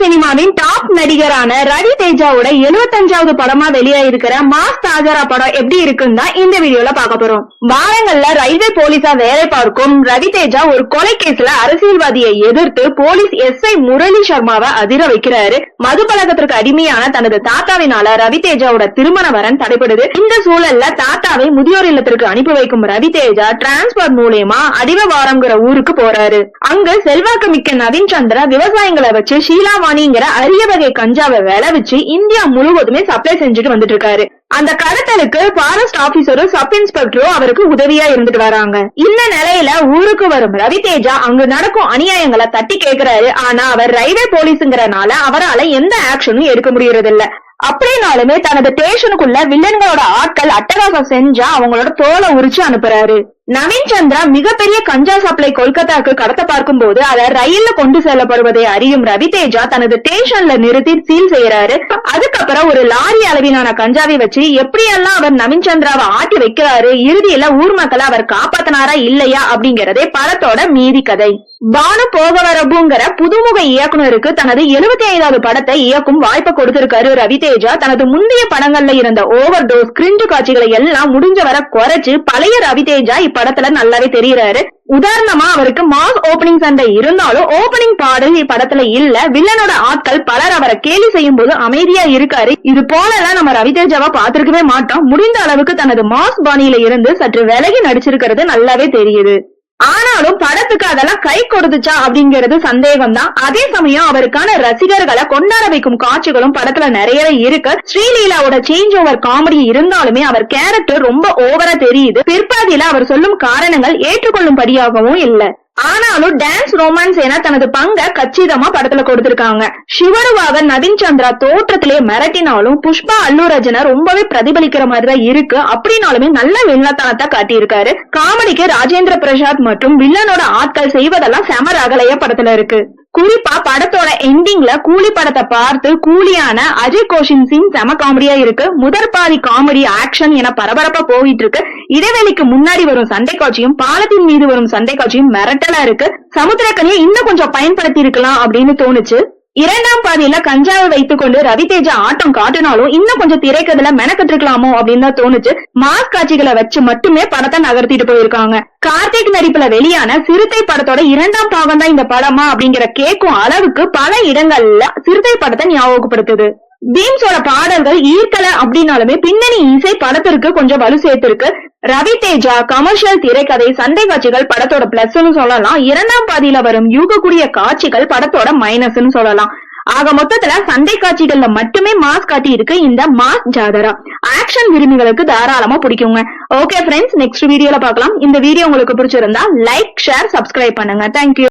சினிமாவின் டாப் நடிகரான ரவி தேஜாவோட 75வது படமா வெளியாயிருக்கிற மாஸ் தாஜரா படம் எப்படி இருக்குன்னு தான் இந்த வீடியோல பார்க்க போறோம். வாரங்கள்ல ரயில்வே போலீஸா வேலை பார்க்கும் ரவி தேஜா ஒரு கொலை கேஸ்ல அரசியல்வாதியை எதிர்த்து போலீஸ் எஸ்ஐ முரளி சர்மாவை அதிர வைக்கிறாரு. மது பழக்கத்திற்கு அடிமையான தனது தாத்தாவினால ரவி தேஜாவோட திருமண வரன் தடைபடுது. இந்த சூழல்ல தாத்தாவை முதியோர் இல்லத்திற்கு அனுப்பி வைக்கும் ரவி தேஜா டிரான்ஸ்பர் மூலியமா அடிவவாரம்ங்கிற ஊருக்கு போறாரு. அங்கு செல்வாக்கு மிக்க நவீன் சந்திரா விவசாயங்களை வச்சு ஷீலா ஷீலாவாணிங்கிற அரிய வகை கஞ்சாவை விளைவிச்சு இந்தியா முழுவதுமே சப்ளை செஞ்சுட்டு வந்துட்டு இருக்காரு அந்த கடத்தலுக்கு ஃபாரஸ்ட் ஆபீசரும் சப் இன்ஸ்பெக்டரும் அவருக்கு உதவியா இருந்துட்டு வராங்க. இந்த நிலையில ஊருக்கு வரும் ரவி தேஜா அங்கு நடக்கும் அநியாயங்களை தட்டி கேக்குறாரு. ஆனா அவர் ரயில்வே போலீஸுங்கிறனால அவரால எந்த ஆக்ஷனும் எடுக்க முடியறது இல்ல அப்படின்னாலுமே தனது ஸ்டேஷனுக்குள்ள வில்லன்களோட ஆட்கள் அட்டகாசம் செஞ்சா அவங்களோட தோலை உரிச்சு அனுப்புறாரு. நவீன் சந்திரா மிகப்பெரிய கஞ்சா சப்ளை கொல்கத்தாக்கு கடத்த பார்க்கும் போது அதை ரயில்ல கொண்டு செல்லப்படுவதை அறியும் ரவி தேஜா தனது ஸ்டேஷன்ல நிறுத்தி சீல் செய்யறாரு. அதுக்கப்புறம் ஒரு லாரி அளவிலான கஞ்சாவை வச்சு எப்படியெல்லாம் அவர் நவீன் சந்திராவை ஆட்டி வைக்கிறாரு இறுதியில ஊர் மக்களை அவர் காப்பாத்தினாரா இல்லையா அப்படிங்கறதே படத்தோட மீதி கதை. பானு போகவரபுங்கிற புதுமுக இயக்குனருக்கு தனது எழுபத்தி ஐந்தாவது படத்தை இயக்கும் வாய்ப்பு கொடுத்திருக்காரு ரவி தேஜா தனது முந்தைய படங்கள்ல இருந்த ஓவர் டோஸ் கிரிஞ்சு காட்சிகளை எல்லாம் முடிஞ்ச வர குறைச்சு பழைய ரவி தேஜா இப்படத்துல நல்லாவே தெரியறாரு. உதாரணமா அவருக்கு மாஸ் ஓபனிங் சண்டை இருந்தாலும் ஓபனிங் பாடல் இப்படத்துல இல்ல வில்லனோட ஆட்கள் பலர் அவரை கேலி செய்யும் போது அமைதியா இருக்காரு. இது போல எல்லாம் நம்ம ரவி தேஜாவை மாட்டோம். முடிந்த அளவுக்கு தனது மாஸ் பாணியில இருந்து சற்று விலகி நடிச்சிருக்கிறது நல்லாவே தெரியுது. ஆனாலும் படத்துக்கு அதெல்லாம் கை கொடுத்துச்சா அப்படிங்கிறது சந்தேகம் தான் அதே சமயம் அவருக்கான ரசிகர்களை கொண்டாட வைக்கும் காட்சிகளும் படத்துல நிறையவே இருக்கு. ஸ்ரீலீலாவோட சேஞ்ச் ஓவர் காமெடி இருந்தாலுமே அவர் கேரக்டர் ரொம்ப ஓவரா தெரியுது. பிற்பாதியில அவர் சொல்லும் காரணங்கள் ஏற்றுக்கொள்ளும்படியாகவும் இல்ல. ஆனாலும் டான்ஸ் ரோமான்ஸ் என தனது பங்க கச்சிதமா படத்துல கொடுத்திருக்காங்க. சிவருவாக நவீன் சந்திரா தோற்றத்திலே மிரட்டினாலும் புஷ்பா அல்லுரஜனை ரொம்பவே பிரதிபலிக்கிற மாதிரி தான் இருக்கு. அப்படின்னாலுமே நல்ல வில்லத்தனத்தை காட்டியிருக்காரு. காமெடிக்கு ராஜேந்திர பிரசாத் மற்றும் வில்லனோட ஆட்கள் செய்வதெல்லாம் செம ரகலைய படத்துல இருக்கு. குறிப்பா படத்தோட எண்டிங்ல கூலி படத்தை பார்த்து கூலியான அஜய் கோஷின் சீன் செம காமெடியா இருக்கு. முதற் பாதி காமெடி ஆக்ஷன் என பரபரப்பா போயிட்டு இருக்கு. இடைவெளிக்கு முன்னாடி வரும் சண்டை காட்சியும் பாலத்தின் மீது வரும் சண்டை காட்சியும் மிரட்டலா இருக்கு. சமுத்திரக்கனியை இன்னும் கொஞ்சம் பயன்படுத்தி இருக்கலாம் அப்படின்னு தோணுச்சு. இரண்டாம் பாதியில கஞ்சாவை வைத்துக் கொண்டு ரவி தேஜா ஆட்டம் காட்டினாலும் இன்னும் கொஞ்சம் திரைக்கதுல மெனக்கட்டு இருக்கலாமோ அப்படின்னு தான் தோணுச்சு. மாஸ் காட்சிகளை வச்சு மட்டுமே படத்தை நகர்த்திட்டு போயிருக்காங்க. கார்த்திக் நடிப்புல வெளியான சிறுத்தை படத்தோட இரண்டாம் பாகம் தான் இந்த படமா அப்படிங்கிற கேட்கும் அளவுக்கு பல இடங்கள்ல சிறுத்தை படத்தை ஞாபகப்படுத்துது. பீம்ஸோட பாடல்கள் ஈர்க்கல அப்படின்னாலுமே பின்னணி இசை படத்திற்கு கொஞ்சம் வலு சேர்த்திருக்கு. ரவி தேஜா கமர்ஷியல் திரைக்கதை சண்டை காட்சிகள் படத்தோட பிளஸ்னு சொல்லலாம். இரண்டாம் பாதியில வரும் யூகக்கூடிய காட்சிகள் படத்தோட மைனஸ்னு சொல்லலாம். ஆக மொத்தத்துல சண்டை காட்சிகள்ல மட்டுமே மாஸ் காட்டி இருக்கு இந்த மாஸ் ஜாதரா. ஆக்ஷன் விரும்பிகளுக்கு தாராளமா பிடிக்குங்க. ஓகே ஃப்ரெண்ட்ஸ் நெக்ஸ்ட் வீடியோல பார்க்கலாம். இந்த வீடியோ உங்களுக்கு பிடிச்சிருந்தா லைக் ஷேர் சப்ஸ்கிரைப் பண்ணுங்க. Thank you